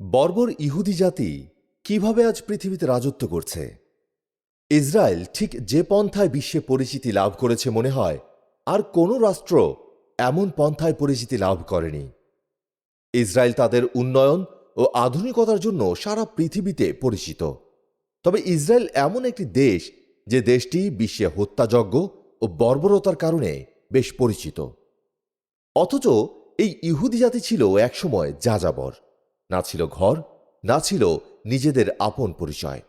বর্বর ইহুদি জাতি কীভাবে আজ পৃথিবীতে রাজত্ব করছে? ইসরায়েল ঠিক যে পন্থায় বিশ্বে পরিচিতি লাভ করেছে মনে হয়, আর কোনো রাষ্ট্র এমন পন্থায় পরিচিতি লাভ করেনি। ইসরায়েল তাদের উন্নয়ন ও আধুনিকতার জন্য সারা পৃথিবীতে পরিচিত। তবে ইসরায়েল এমন একটি দেশ যে দেশটি বিশ্বে হত্যাযজ্ঞ ও বর্বরতার কারণে বেশ পরিচিত। অথচ এই ইহুদি জাতি ছিল একসময় যাযাবর। না ছিল ঘর, না ছিল নিজেদের আপন পরিচয়।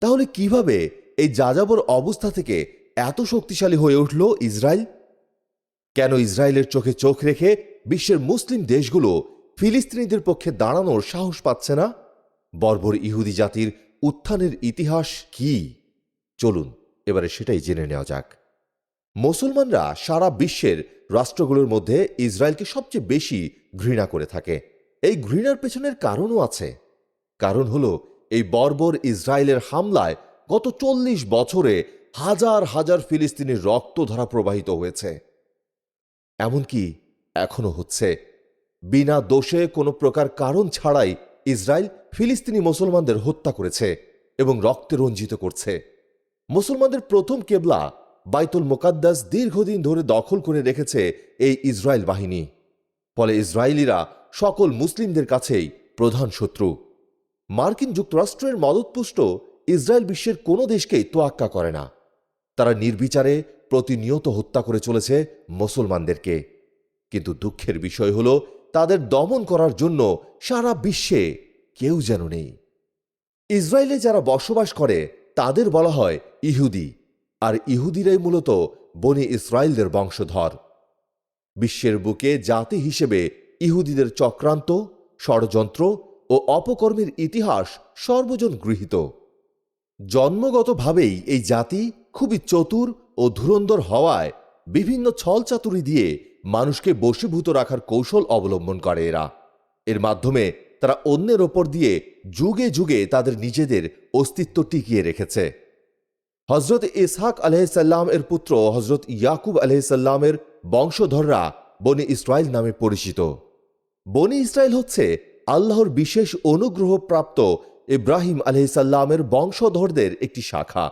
তাহলে কীভাবে এই যাযাবর অবস্থা থেকে এত শক্তিশালী হয়ে উঠল ইসরায়েল? কেন ইসরায়েলের চোখে চোখ রেখে বিশ্বের মুসলিম দেশগুলো ফিলিস্তিনিদের পক্ষে দাঁড়ানোর সাহস পাচ্ছে না? বর্বর ইহুদি জাতির উত্থানের ইতিহাস কি? চলুন, এবারে সেটাই জেনে নেওয়া যাক। মুসলমানরা সারা বিশ্বের রাষ্ট্রগুলোর মধ্যে ইসরায়েলকে সবচেয়ে বেশি ঘৃণা করে থাকে। এই ঘৃণার পেছনের কারণও আছে। কারণ হলো, এই বর্বর ইসরায়েলের হামলায় গত চল্লিশ বছরে হাজার হাজার ফিলিস্তিনির রক্তধারা প্রবাহিত হয়েছে। এমনকি এখনও হচ্ছে। বিনা দোষে কোনো প্রকার কারণ ছাড়াই ইসরায়েল ফিলিস্তিনি মুসলমানদের হত্যা করেছে এবং রক্তে রঞ্জিত করছে। মুসলমানদের প্রথম কেবলা বাইতুল মোকাদ্দাস দীর্ঘদিন ধরে দখল করে রেখেছে এই ইসরায়েল বাহিনী। ফলে ইসরায়েলিরা সকল মুসলিমদের কাছেই প্রধান শত্রু। মার্কিন যুক্তরাষ্ট্রের মদতপুষ্ট ইসরায়েল বিশ্বের কোনো দেশকেই তোয়াক্কা করে না। তারা নির্বিচারে প্রতিনিয়ত হত্যা করে চলেছে মুসলমানদেরকে। কিন্তু দুঃখের বিষয় হল, তাদের দমন করার জন্য সারা বিশ্বে কেউ যেন নেই। ইসরায়েলে যারা বসবাস করে, তাদের বলা হয় ইহুদি। আর ইহুদিরাই মূলত বনি ইসরায়েলদের বংশধর। বিশ্বের বুকে জাতি হিসেবে ইহুদিদের চক্রান্ত, ষড়যন্ত্র ও অপকর্মের ইতিহাস সর্বজন গৃহীত। জন্মগতভাবেই এই জাতি খুবই চতুর ও ধুরন্ধর হওয়ায় বিভিন্ন ছলচাতুরি দিয়ে মানুষকে বশীভূত রাখার কৌশল অবলম্বন করে এরা। এর মাধ্যমে তারা অন্যের ওপর দিয়ে যুগে যুগে তাদের নিজেদের অস্তিত্ব টিকিয়ে রেখেছে। হজরত ইসহাক আলহিসাল্লাম এর পুত্র হজরত ইয়াকুব আলহিসাল্লামের বংশধররা বনি ইসরায়েল নামে পরিচিত। বনি ইসরায়েল হচ্ছে আল্লাহর বিশেষ অনুগ্রহপ্রাপ্ত ইব্রাহিম আলহিসাল্লামের বংশধরদের একটি শাখা।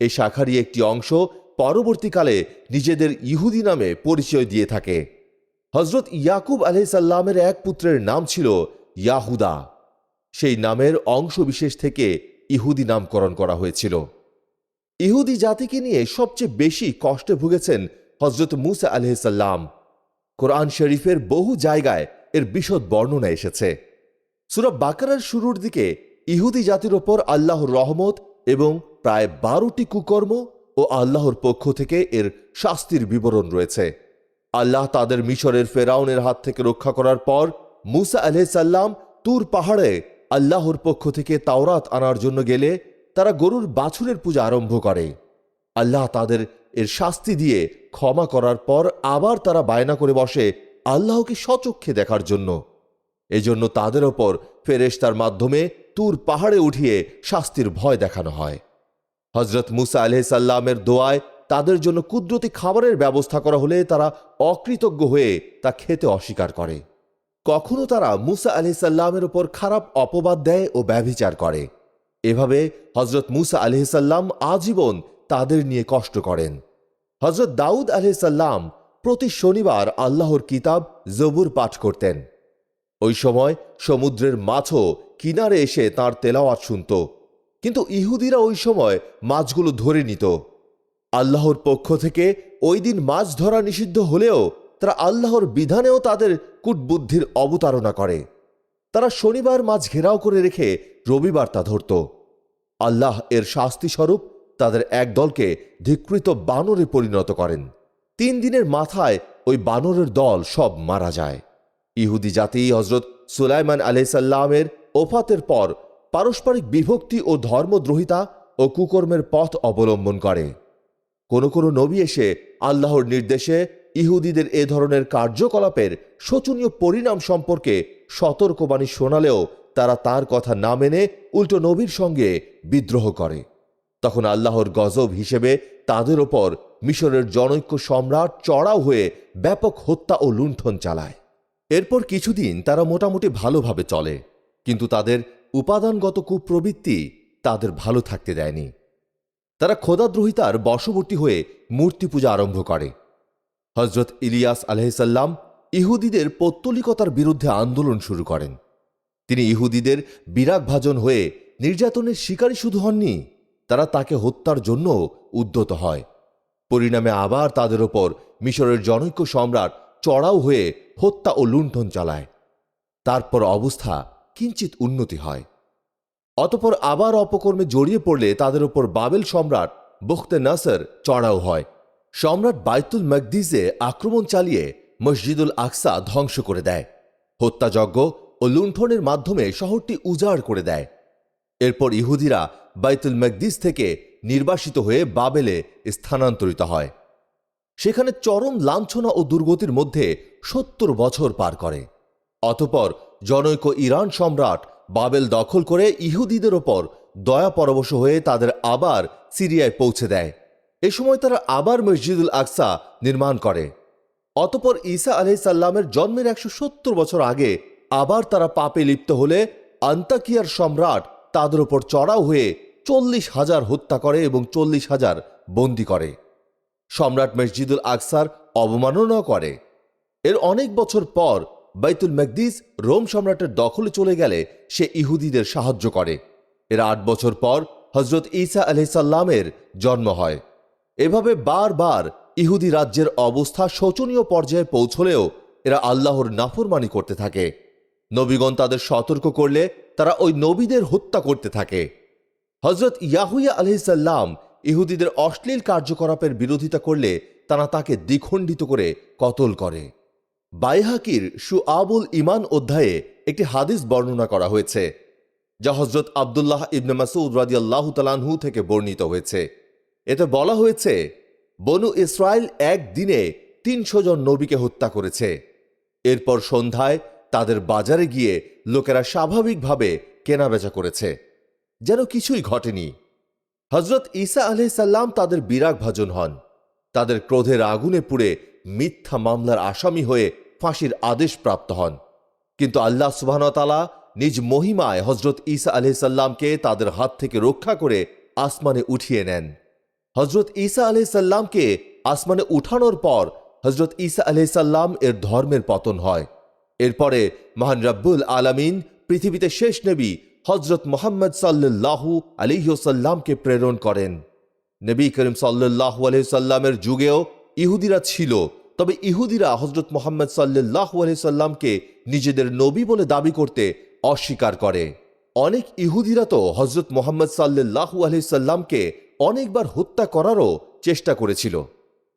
এই শাখারই একটি অংশ পরবর্তীকালে নিজেদের ইহুদি নামে পরিচয় দিয়ে থাকে। হজরত ইয়াকুব আলহিসাল্লামের এক পুত্রের নাম ছিল ইয়াহুদা। সেই নামের অংশ বিশেষ থেকে ইহুদি নামকরণ করা হয়েছিল। ইহুদি জাতিকে নিয়ে সবচেয়ে বেশি কষ্টে ভুগেছেন হজরত মুসা আলহিসাল্লাম কোরআন শরীফের বহু জায়গায় এর বিশদ বর্ণনা এসেছে। সুরব বাকারার শুরুর দিকে ইহুদি জাতির ওপর আল্লাহর রহমত এবং প্রায় বারোটি কুকর্ম ও আল্লাহর পক্ষ থেকে এর শাস্তির বিবরণ রয়েছে। আল্লাহ তাদের মিশরের ফেরাউনের হাত থেকে রক্ষা করার পর মুসা আলহিসাল্লাম তুর পাহাড়ে আল্লাহর পক্ষ থেকে তাওরাত আনার জন্য গেলে তারা গরুর বাছুরের পূজা আরম্ভ করে। আল্লাহ তাদের এর শাস্তি দিয়ে ক্ষমা করার পর আবার তারা বায়না করে বসে আল্লাহকে সচক্ষে দেখার জন্য। এজন্য তাদের ওপর ফেরেশতার মাধ্যমে তুর পাহাড়ে উঠিয়ে শাস্তির ভয় দেখানো হয়। হজরত মুসা আলহিসাল্লামের দোয়ায় তাদের জন্য কুদরতি খাবারের ব্যবস্থা করা হলে তারা অকৃতজ্ঞ হয়ে তা খেতে অস্বীকার করে। কখনো তারা মুসা আলহিসাল্লামের ওপর খারাপ অপবাদ দেয় ও ব্যভিচার করে। এভাবে হজরত মুসা আলহিসাল্লাম আজীবন তাদের নিয়ে কষ্ট করেন। হজরত দাউদ আলহিসাল্লাম প্রতি শনিবার আল্লাহর কিতাব জবুর পাঠ করতেন। ওই সময় সমুদ্রের মাছও কিনারে এসে তার তেলাওয়াত শুনত। কিন্তু ইহুদিরা ওই সময় মাছগুলো ধরে নিত। আল্লাহর পক্ষ থেকে ওই দিন মাছ ধরা নিষিদ্ধ হলেও তারা আল্লাহর বিধানেও তাদের কূটবুদ্ধির অবতারণা করে। তারা শনিবার মাছ ঘেরাও করে রেখে রবিবার তা ধরত। আল্লাহ এর শাস্তি স্বরূপ তাদের এক দলকে ধিকৃত বানরে পরিণত করেন। তিন দিনের মাথায় ওই বানরের দল সব মারা যায়। ইহুদি জাতি হজরত সুলাইমান আলহিসাল্লামের ওফাতের পর পারস্পরিক বিভক্তি ও ধর্মদ্রোহিতা ও কুকর্মের পথ অবলম্বন করে। কোনো কোনো নবী এসে আল্লাহর নির্দেশে ইহুদিদের এ ধরনের কার্যকলাপের শোচনীয় পরিণাম সম্পর্কে সতর্কবাণী শোনালেও তারা তার কথা না মেনে উল্টো নবীর সঙ্গে বিদ্রোহ করে। তখন আল্লাহর গজব হিসেবে তাদের ওপর মিশরের জনৈক্য সম্রাট চড়াও হয়ে ব্যাপক হত্যা ও লুণ্ঠন চালায়। এরপর কিছুদিন তারা মোটামুটি ভালোভাবে চলে, কিন্তু তাদের উপাদানগত কুপ্রবৃত্তি তাদের ভালো থাকতে দেয়নি। তারা খোদাদ্রোহিতার বশবর্তী হয়ে মূর্তি পূজা আরম্ভ করে। হজরত ইলিয়াস আলহিসাল্লাম ইহুদিদের পৌত্তলিকতার বিরুদ্ধে আন্দোলন শুরু করেন। তিনি ইহুদিদের বিরাগভাজন হয়ে নির্যাতনের শিকারী শুধু হননি তারা তাকে হত্যার জন্য উদ্যত হয়। পরিণামে আবার তাদের ওপর মিশরের জনৈক্য সম্রাট চড়াও হয়ে হত্যা ও লুণ্ঠন চালায়। তারপর অবস্থা কিঞ্চিত উন্নতি হয়। অতপর আবার অপকর্মে জড়িয়ে পড়লে তাদের ওপর বাবেল সম্রাট বখতে নাসর চড়াও হয়। সম্রাট বাইতুল মকদিসে আক্রমণ চালিয়ে মসজিদুল আকসা ধ্বংস করে দেয়। হত্যাযজ্ঞ ও লুণ্ঠনের মাধ্যমে শহরটি উজাড় করে দেয়। এরপর ইহুদিরা বাইতুল মকদিস থেকে নির্বাসিত হয়ে বাবেলে স্থানান্তরিত হয়। সেখানে চরম লাঞ্ছনা ও দুর্গতির মধ্যে সত্তর বছর পার করে। অতপর জনৈক ইরান সম্রাট বাবেল দখল করে ইহুদিদের ওপর দয়া পরবশ হয়ে তাদের আবার সিরিয়ায় পৌঁছে দেয়। এ সময় তারা আবার মসজিদুল আকসা নির্মাণ করে। অতপর ঈসা আলহিসাল্লামের জন্মের একশো সত্তর বছর আগে আবার তারা পাপে লিপ্ত হলে আন্তাকিয়ার সম্রাট তাদের ওপর চড়াও হয়ে চল্লিশ হাজার হত্যা করে এবং চল্লিশ হাজার বন্দি করে। সম্রাট মসজিদুল আকসার অবমাননা করে। এর অনেক বছর পর বাইতুল মকদিস রোম সম্রাটের দখলে চলে গেলে সে ইহুদিদের সাহায্য করে। এর আট বছর পর হজরত ঈসা আলহিসাল্লামের জন্ম হয়। এভাবে বারবার ইহুদি রাজ্যের অবস্থা শোচনীয় পর্যায়ে পৌঁছলেও এরা আল্লাহর নাফরমানি করতে থাকে। নবীগণ তাদের সতর্ক করলে তারা ওই নবীদের হত্যা করতে থাকে। হজরত ইয়াহুইয়া আলহিসাল্লাম ইহুদিদের অশ্লীল কার্যকলাপের বিরোধিতা করলে তারা তাকে দ্বিখণ্ডিত করে কতল করে। বাইহাকির সু আবুল ইমান অধ্যায়ে একটি হাদিস বর্ণনা করা হয়েছে, যা হজরত আবদুল্লাহ ইবনে মাসুদ রাদিয়াল্লাহু তালানহু থেকে বর্ণিত হয়েছে। এতে বলা হয়েছে, বনু ইসরায়েল এক দিনে তিনশো জন নবীকে হত্যা করেছে। এরপর সন্ধ্যায় তাদের বাজারে গিয়ে লোকেরা স্বাভাবিকভাবে কেনাবেচা করেছে। যেন কিছুই ঘটেনি। হজরত ঈসা আলহিসাল্লাম তাদের বিরাগ ভাজন হন। তাদের ক্রোধের আগুনে পুড়ে মিথ্যা মামলার আসামি হয়ে ফাঁসির আদেশ প্রাপ্ত হন। কিন্তু আল্লাহ সুবাহতালা নিজ মহিমায় হজরত ঈসা আলহিসাল্লামকে তাদের হাত থেকে রক্ষা করে আসমানে উঠিয়ে নেন। হজরত ঈসা আলহিসাল্লামকে আসমানে উঠানোর পর হজরত ঈসা আলহিসাল্লাম এর ধর্মের পতন হয়। এরপরে মহান রব্বুল আলামিন পৃথিবীতে শেষ নবী হজরত মোহাম্মদ সাল্লাল্লাহু আলিহসাল্লামকে প্রেরণ করেন। নবী করিম সাল্লাল্লাহু আলহিসাল্লামের যুগেও ইহুদিরা ছিল, তবে ইহুদিরা হজরত মোহাম্মদ সাল্লাল্লাহু আলহিসাল্লামকে নিজেদের নবী বলে দাবি করতে অস্বীকার করে। অনেক ইহুদিরা তো হজরত মোহাম্মদ সাল্লাল্লাহু আলহিসাল্লামকে অনেকবার হত্যা করারও চেষ্টা করেছিল।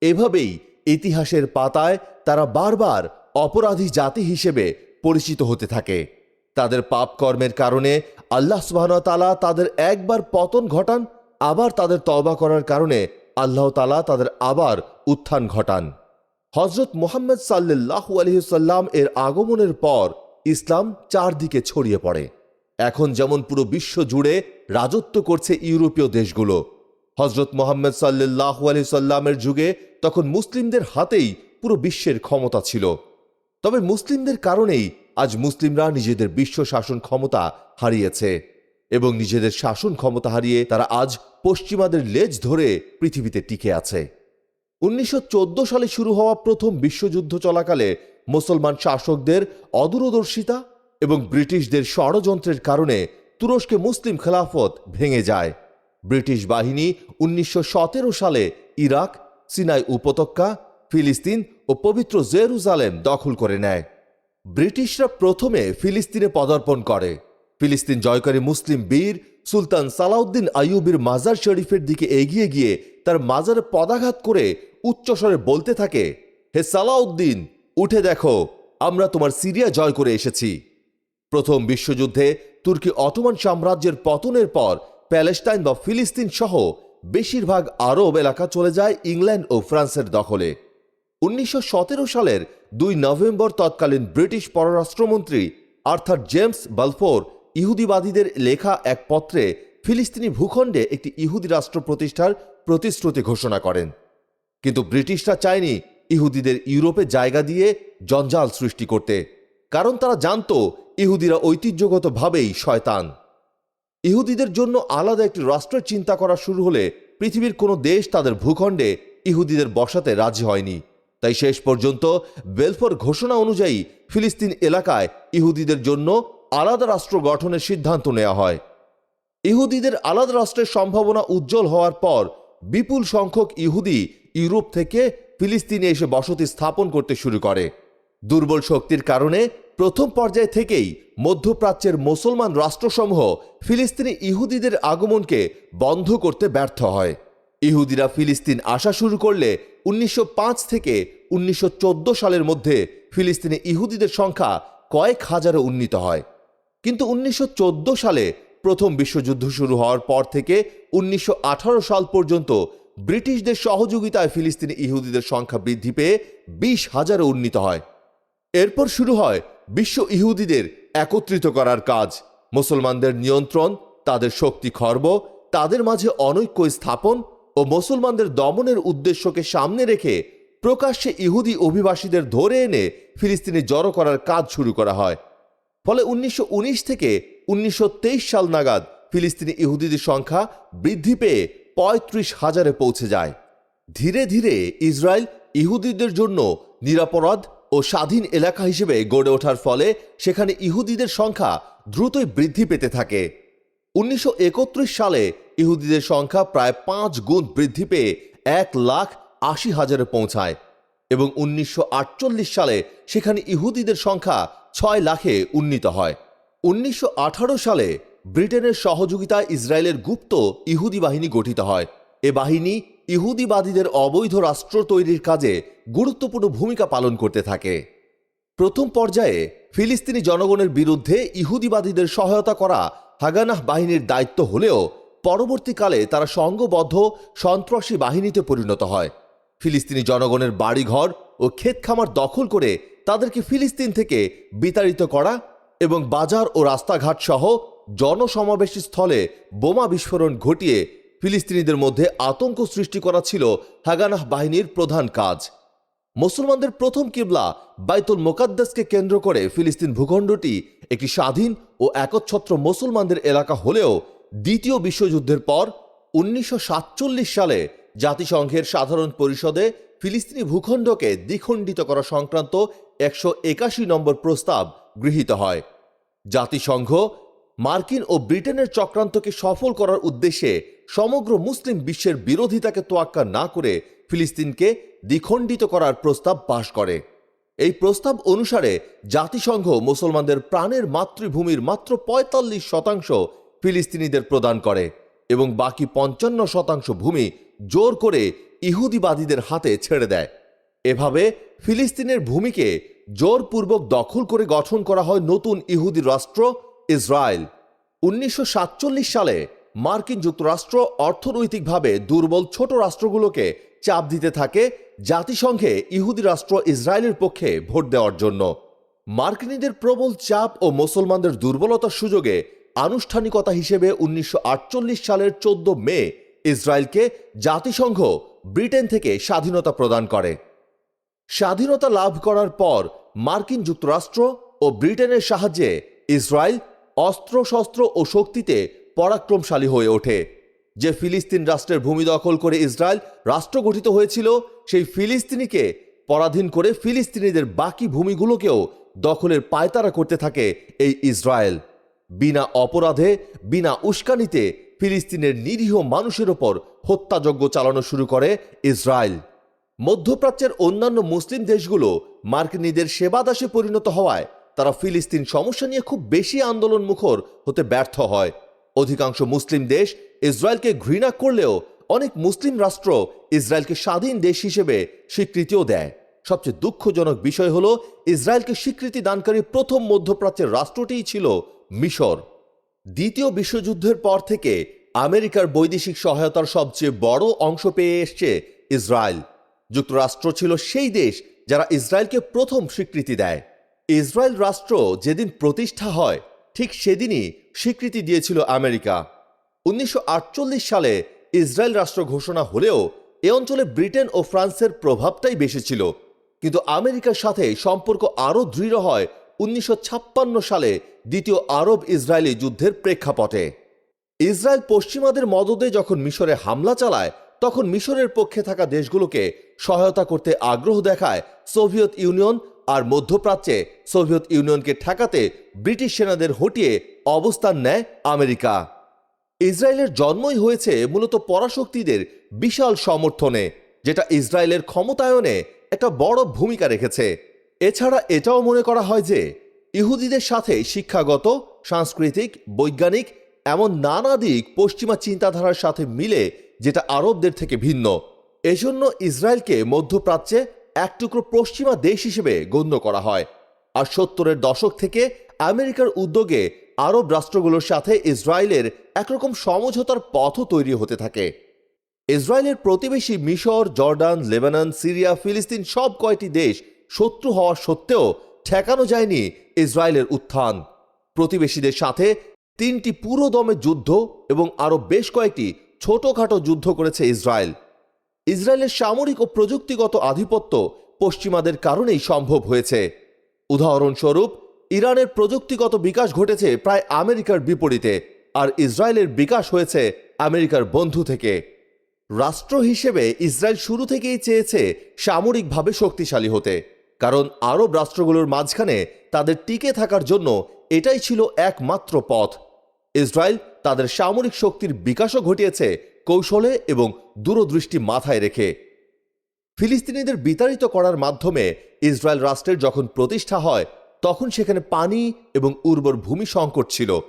এভাবেই ইতিহাসের পাতায় তারা বারবার অপরাধী জাতি হিসেবে পরিচিত হতে থাকে। তাদের পাপ কর্মের কারণে আল্লাহ সুবাহতালা তাদের একবার পতন ঘটান, আবার তাদের তওবা করার কারণে আল্লাহ তালা তাদের আবার উত্থান ঘটান। হজরত মোহাম্মদ সাল্লাহ আলহিসাল্লাম এর আগমনের পর ইসলাম চারদিকে ছড়িয়ে পড়ে। এখন যেমন পুরো বিশ্ব জুড়ে রাজত্ব করছে ইউরোপীয় দেশগুলো হজরত মোহাম্মদ সাল্লাহ আলহিসাল্লামের যুগে তখন মুসলিমদের হাতেই পুরো বিশ্বের ক্ষমতা ছিল। তবে মুসলিমদের কারণেই আজ মুসলিমরা নিজেদের বিশ্ব শাসন ক্ষমতা হারিয়েছে এবং নিজেদের শাসন ক্ষমতা হারিয়ে তারা আজ পশ্চিমাদের লেজ ধরে পৃথিবীতে টিকে আছে। উনিশশো চোদ্দ সালে শুরু হওয়া প্রথম বিশ্বযুদ্ধ চলাকালে মুসলমান শাসকদের অদূরদর্শিতা এবং ব্রিটিশদের ষড়যন্ত্রের কারণে তুরস্কে মুসলিম খেলাফত ভেঙে যায়। ব্রিটিশ বাহিনী উনিশশো সতেরো সালে ইরাক, সিনাই উপত্যকা, ফিলিস্তিন ও পবিত্র জেরুজালেম দখল করে নেয়। ব্রিটিশরা প্রথমে ফিলিস্তিনে পদার্পণ করে। ফিলিস্তিন জয়কারী মুসলিম বীর সুলতান সালাউদ্দিন আইয়ুবের মাজার শরীফের দিকে এগিয়ে গিয়ে তার মাজারে পদাঘাত করে উচ্চস্বরে বলতে থাকে, হে সালাউদ্দিন, উঠে দেখো, আমরা তোমার সিরিয়া জয় করে এসেছি। প্রথম বিশ্বযুদ্ধে তুর্কি অটোমান সাম্রাজ্যের পতনের পর প্যালেস্টাইন বা ফিলিস্তিন সহ বেশিরভাগ আরব এলাকা চলে যায় ইংল্যান্ড ও ফ্রান্সের দখলে। উনিশশো সতেরো সালের দুই নভেম্বর তৎকালীন ব্রিটিশ পররাষ্ট্রমন্ত্রী আর্থার জেমস বালফোর ইহুদিবাদীদের লেখা এক পত্রে ফিলিস্তিনি ভূখণ্ডে একটি ইহুদি রাষ্ট্র প্রতিষ্ঠার প্রতিশ্রুতি ঘোষণা করেন। কিন্তু ব্রিটিশরা চায়নি ইহুদিদের ইউরোপে জায়গা দিয়ে জঞ্জাল সৃষ্টি করতে, কারণ তারা জানত ইহুদিরা ঐতিহ্যগতভাবেই শয়তান। ইহুদিদের জন্য আলাদা একটি রাষ্ট্রের চিন্তা করা শুরু হলে পৃথিবীর কোনো দেশ তাদের ভূখণ্ডে ইহুদিদের বসাতে রাজি হয়নি। তাই শেষ পর্যন্ত বেলফোর ঘোষণা অনুযায়ী ফিলিস্তিন এলাকায় ইহুদিদের জন্য আলাদা রাষ্ট্র গঠনের সিদ্ধান্ত নেওয়া হয়। ইহুদিদের আলাদা রাষ্ট্রের সম্ভাবনা উজ্জ্বল হওয়ার পর বিপুল সংখ্যক ইহুদি ইউরোপ থেকে ফিলিস্তিনে এসে বসতি স্থাপন করতে শুরু করে। দুর্বল শক্তির কারণে প্রথম পর্যায় থেকেই মধ্যপ্রাচ্যের মুসলমান রাষ্ট্রসমূহ ফিলিস্তিনি ইহুদিদের আগমনকে বন্ধ করতে ব্যর্থ হয়। ইহুদিরা ফিলিস্তিন আসা শুরু করলে উনিশশো পাঁচ থেকে উনিশশো চোদ্দ সালের মধ্যে ফিলিস্তিনি ইহুদিদের সংখ্যা কয়েক হাজারে উন্নীত হয়। কিন্তু উনিশশো চোদ্দ সালে প্রথম বিশ্বযুদ্ধ শুরু হওয়ার পর থেকে উনিশশো আঠারো সাল পর্যন্ত ব্রিটিশদের সহযোগিতায় ফিলিস্তিনি ইহুদিদের সংখ্যা বৃদ্ধি পেয়ে বিশ হাজারে উন্নীত হয়। এরপর শুরু হয় বিশ্ব ইহুদিদের একত্রিত করার কাজ। মুসলমানদের নিয়ন্ত্রণ, তাদের শক্তি খর্ব, তাদের মাঝে অনৈক্য স্থাপন ও মুসলমানদের দমনের উদ্দেশ্যকে সামনে রেখে প্রকাশ্যে ইহুদি অভিবাসীদের ধরে এনে ফিলিস্তিনে জড়ো করার কাজ শুরু করা হয়। ফলে উনিশশো উনিশ থেকে উনিশশো তেইশ সাল নাগাদ ফিলিস্তিনি ইহুদিদের সংখ্যা বৃদ্ধি পেয়ে পঁয়ত্রিশ হাজারে পৌঁছে যায়। ধীরে ধীরে ইসরায়েল ইহুদিদের জন্য নিরাপরাধ ও স্বাধীন এলাকা হিসেবে গড়ে ওঠার ফলে সেখানে ইহুদিদের সংখ্যা দ্রুতই বৃদ্ধি পেতে থাকে। উনিশশো একত্রিশ সালে ইহুদিদের সংখ্যা প্রায় পাঁচ গুণ বৃদ্ধি পেয়ে এক লাখ আশি হাজারে পৌঁছায় এবং উনিশশো আটচল্লিশ সালে সেখানে ইহুদিদের সংখ্যা ছয় লাখে উন্নীত হয়। উনিশশো আঠারো সালে ব্রিটেনের সহযোগিতায় ইসরায়েলের গুপ্ত ইহুদি বাহিনী গঠিত হয়। এ বাহিনী ইহুদিবাদীদের অবৈধ রাষ্ট্র তৈরির কাজে গুরুত্বপূর্ণ ভূমিকা পালন করতে থাকে। প্রথম পর্যায়ে ফিলিস্তিনি জনগণের বিরুদ্ধে ইহুদিবাদীদের সহায়তা করা হাগানাহ বাহিনীর দায়িত্ব হলেও পরবর্তীকালে তারা সংঘবদ্ধ সন্ত্রাসী বাহিনীতে পরিণত হয়। ফিলিস্তিনি জনগণের বাড়িঘর ও ক্ষেত খামার দখল করে তাদেরকে ফিলিস্তিন থেকে বিতাড়িত করা এবং বাজার ও রাস্তাঘাট সহ জনসমাবেশী স্থলে বোমা বিস্ফোরণ ঘটিয়ে ফিলিস্তিনিদের মধ্যে আতঙ্ক সৃষ্টি করা ছিল হাগানাহ বাহিনীর প্রধান কাজ। মুসলমানদের প্রথম কিবলা বাইতুল মোকাদ্দাসকে কেন্দ্র করে ফিলিস্তিন ভূখণ্ডটি একটি স্বাধীন ও একচ্ছত্র মুসলমানদের এলাকা হলেও দ্বিতীয় বিশ্বযুদ্ধের পর উনিশশো সাতচল্লিশ সালে জাতিসংঘের সাধারণ পরিষদে ফিলিস্তিনি ভূখণ্ডকে দ্বিখণ্ডিত করা সংক্রান্ত একশো একাশি নম্বর প্রস্তাব গৃহীত হয়। জাতিসংঘ মার্কিন ও ব্রিটেনের চক্রান্তকে সফল করার উদ্দেশ্যে সমগ্র মুসলিম বিশ্বের বিরোধিতাকে তোয়াক্কা না করে ফিলিস্তিনকে দ্বিখণ্ডিত করার প্রস্তাব পাশ করে। এই প্রস্তাব অনুসারে জাতিসংঘ মুসলমানদের প্রাণের মাতৃভূমির মাত্র পঁয়তাল্লিশ শতাংশ ফিলিস্তিনিদের প্রদান করে এবং বাকি পঞ্চান্ন শতাংশ ভূমি জোর করে ইহুদিবাদীদের হাতে ছেড়ে দেয়। এভাবে ফিলিস্তিনের ভূমিকে জোরপূর্বক দখল করে গঠন করা হয় নতুন ইহুদি রাষ্ট্র ইসরায়েল। উনিশশো সাতচল্লিশ সালে মার্কিন যুক্তরাষ্ট্র অর্থনৈতিকভাবে দুর্বল ছোট রাষ্ট্রগুলোকে চাপ দিতে থাকে, জাতিসংঘে ইহুদি রাষ্ট্র ইসরায়েলের পক্ষে ভোট দেওয়ার জন্য। মার্কিনীদের প্রবল চাপ ও মুসলমানদের দুর্বলতার সুযোগে আনুষ্ঠানিকতা হিসেবে উনিশশো আটচল্লিশ সালের চোদ্দ মে ইসরায়েলকে জাতিসংঘ ব্রিটেন থেকে স্বাধীনতা প্রদান করে। স্বাধীনতা লাভ করার পর মার্কিন যুক্তরাষ্ট্র ও ব্রিটেনের সাহায্যে ইসরায়েল অস্ত্রশস্ত্র ও শক্তিতে পরাক্রমশালী হয়ে ওঠে। যে ফিলিস্তিন রাষ্ট্রের ভূমি দখল করে ইসরায়েল রাষ্ট্র গঠিত হয়েছিল, সেই ফিলিস্তিনিকে পরাধীন করে ফিলিস্তিনিদের বাকি ভূমিগুলোকেও দখলের পায়তারা করতে থাকে এই ইসরায়েল। বিনা অপরাধে, বিনা উস্কানিতে ফিলিস্তিনের নিরীহ মানুষের ওপর হত্যাযজ্ঞ চালানো শুরু করে ইসরায়েল। মধ্যপ্রাচ্যের অন্যান্য মুসলিম দেশগুলো মার্কিনীদের সেবাদাসে পরিণত হওয়ায় তারা ফিলিস্তিন সমস্যা নিয়ে খুব বেশি আন্দোলন মুখর হতে ব্যর্থ হয়। অধিকাংশ মুসলিম দেশ ইসরায়েলকে ঘৃণা করলেও অনেক মুসলিম রাষ্ট্র ইসরায়েলকে স্বাধীন দেশ হিসেবে স্বীকৃতিও দেয়। সবচেয়ে দুঃখজনক বিষয় হল ইসরায়েলকে স্বীকৃতি দানকারী প্রথম মধ্যপ্রাচ্যের রাষ্ট্রটিই ছিল মিশর। দ্বিতীয় বিশ্বযুদ্ধের পর থেকে আমেরিকার বৈদেশিক সহায়তার সবচেয়ে বড় অংশ পেয়ে এসছে ইসরায়েল। যুক্তরাষ্ট্র ছিল সেই দেশ যারা ইসরায়েলকে প্রথম স্বীকৃতি দেয়। ইসরায়েল রাষ্ট্র যেদিন প্রতিষ্ঠা হয়, ঠিক সেদিনই স্বীকৃতি দিয়েছিল আমেরিকা। উনিশশো আটচল্লিশ সালে ইসরায়েল রাষ্ট্র ঘোষণা হলেও এ অঞ্চলে ব্রিটেন ও ফ্রান্সের প্রভাবটাই বেশি ছিল। কিন্তু আমেরিকার সাথে সম্পর্ক আরও দৃঢ় হয় উনিশশো ছাপ্পান্ন সালে দ্বিতীয় আরব ইসরায়েলি যুদ্ধের প্রেক্ষাপটে। ইসরায়েল পশ্চিমাদের মদদে যখন মিশরে হামলা চালায়, তখন মিশরের পক্ষে থাকা দেশগুলোকে সহায়তা করতে আগ্রহ দেখায় সোভিয়েত ইউনিয়ন আর মধ্যপ্রাচ্যে সোভিয়েত ইউনিয়নকে ঠেকাতে ব্রিটিশ সেনাদের হটিয়ে অবস্থান নেয় আমেরিকা। ইসরায়েলের জন্মই হয়েছে মূলত পরাশক্তিদের বিশাল সমর্থনে, যেটা ইসরায়েলের ক্ষমতায়নে একটা বড় ভূমিকা রেখেছে। এছাড়া এটাও মনে করা হয় যে, ইহুদিদের সাথে শিক্ষাগত, সাংস্কৃতিক, বৈজ্ঞানিক, এমন নানা দিক পশ্চিমা চিন্তাধারার সাথে মিলে, যেটা আরবদের থেকে ভিন্ন। এজন্য ইসরায়েলকে মধ্যপ্রাচ্যে এক টুকরো পশ্চিমা দেশ হিসেবে গণ্য করা হয়। আর সত্তরের দশক থেকে আমেরিকার উদ্যোগে আরব রাষ্ট্রগুলোর সাথে ইসরায়েলের একরকম সমঝোতার পথও তৈরি হতে থাকে। ইসরায়েলের প্রতিবেশী মিশর, জর্ডান, লেবানন, সিরিয়া, ফিলিস্তিন সব কয়টি দেশ শত্রু হওয়া সত্ত্বেও ঠেকানো যায়নি ইসরায়েলের উত্থান। প্রতিবেশীদের সাথে তিনটি পুরো দমে যুদ্ধ এবং আরও বেশ কয়েকটি ছোটখাটো যুদ্ধ করেছে ইসরায়েল। ইসরায়েলের সামরিক ও প্রযুক্তিগত আধিপত্য পশ্চিমাদের কারণেই সম্ভব হয়েছে। উদাহরণস্বরূপ ইরানের প্রযুক্তিগত বিকাশ ঘটেছে প্রায় আমেরিকার বিপরীতে, আর ইসরায়েলের বিকাশ হয়েছে আমেরিকার বন্ধু থেকে। রাষ্ট্র হিসেবে ইসরায়েল শুরু থেকেই চেয়েছে সামরিকভাবে শক্তিশালী হতে, কারণ আরব রাষ্ট্রগুলোর মাঝখানে তাদের টিকে থাকার জন্য এটাই ছিল একমাত্র পথ। ইসরায়েল তাদের সামরিক শক্তির বিকাশও ঘটিয়েছে কৌশলে এবং দূরদৃষ্টি মাথায় রেখে। ফিলিস্তিনিদের বিতাড়িত করার মাধ্যমে ইসরায়েল রাষ্ট্রের যখন প্রতিষ্ঠা হয় তখন সেখানে পানি এবং উর্বর ভূমি সংকট ছিল।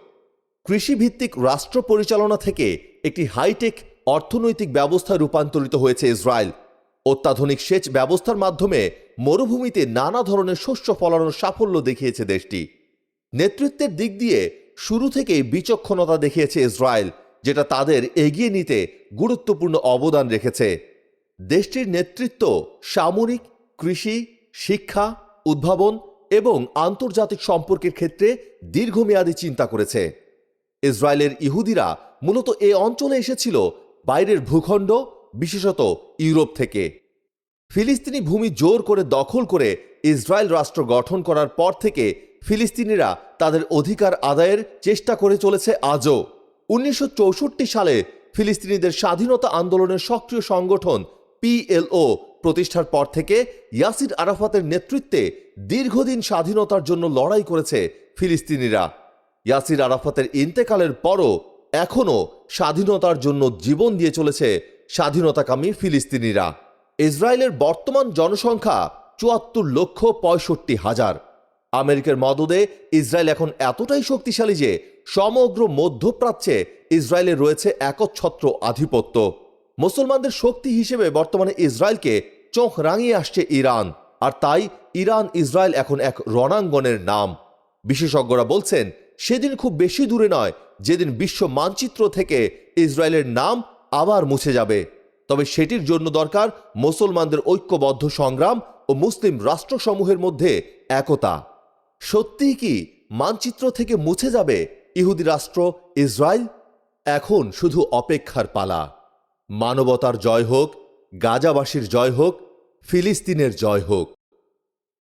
কৃষিভিত্তিক রাষ্ট্র পরিচালনা থেকে একটি হাইটেক অর্থনৈতিক ব্যবস্থায় রূপান্তরিত হয়েছে ইসরায়েল। অত্যাধুনিক সেচ ব্যবস্থার মাধ্যমে মরুভূমিতে নানা ধরনের শস্য ফলানোর সাফল্য দেখিয়েছে দেশটি। নেতৃত্বের দিক দিয়ে শুরু থেকেই বিচক্ষণতা দেখিয়েছে ইসরায়েল, যেটা তাদের এগিয়ে নিতে গুরুত্বপূর্ণ অবদান রেখেছে। দেশটির নেতৃত্ব সামরিক, কৃষি, শিক্ষা, উদ্ভাবন এবং আন্তর্জাতিক সম্পর্কের ক্ষেত্রে দীর্ঘমেয়াদী চিন্তা করেছে। ইসরায়েলের ইহুদিরা মূলত এ অঞ্চলে এসেছিল বাইরের ভূখণ্ড, বিশেষত ইউরোপ থেকে। ফিলিস্তিনি ভূমি জোর করে দখল করে ইসরায়েল রাষ্ট্র গঠন করার পর থেকে ফিলিস্তিনিরা তাদের অধিকার আদায়ের চেষ্টা করে চলেছে আজও। উনিশশো চৌষট্টি সালে ফিলিস্তিনিদের স্বাধীনতা আন্দোলনের সক্রিয় সংগঠন পিএলও প্রতিষ্ঠার পর থেকে ইয়াসির আরাফাতের নেতৃত্বে দীর্ঘদিন স্বাধীনতার জন্য লড়াই করেছে ফিলিস্তিনিরা। ইয়াসির আরাফাতের ইন্তেকালের পরও এখনও স্বাধীনতার জন্য জীবন দিয়ে চলেছে স্বাধীনতাকামী ফিলিস্তিনিরা। ইসরায়েলের বর্তমান জনসংখ্যা চুয়াত্তর লক্ষ পঁয়ষট্টি হাজার। আমেরিকার মদদে ইসরায়েল এখন এতটাই শক্তিশালী যে সমগ্র মধ্যপ্রাচ্যে ইসরায়েলের রয়েছে একচ্ছত্র আধিপত্য। মুসলমানদের শক্তি হিসেবে বর্তমানে ইসরায়েলকে চোখ রাঙিয়ে আসছে ইরান, আর তাই ইরান ইসরায়েল এখন এক রণাঙ্গনের নাম। বিশেষজ্ঞরা বলছেন, সেদিন খুব বেশি দূরে নয়, যেদিন বিশ্ব মানচিত্র থেকে ইসরায়েলের নাম আবার মুছে যাবে। তবে সেটির জন্য দরকার মুসলমানদের ঐক্যবদ্ধ সংগ্রাম ও মুসলিম রাষ্ট্রসমূহের মধ্যে একতা। সত্যিই কি মানচিত্র থেকে মুছে যাবে ইহুদি রাষ্ট্র ইসরায়েল? এখন শুধু অপেক্ষার পালা। মানবতার জয় হোক, গাজাবাসীর জয় হোক ফিলিস্তিনের জয় হোক।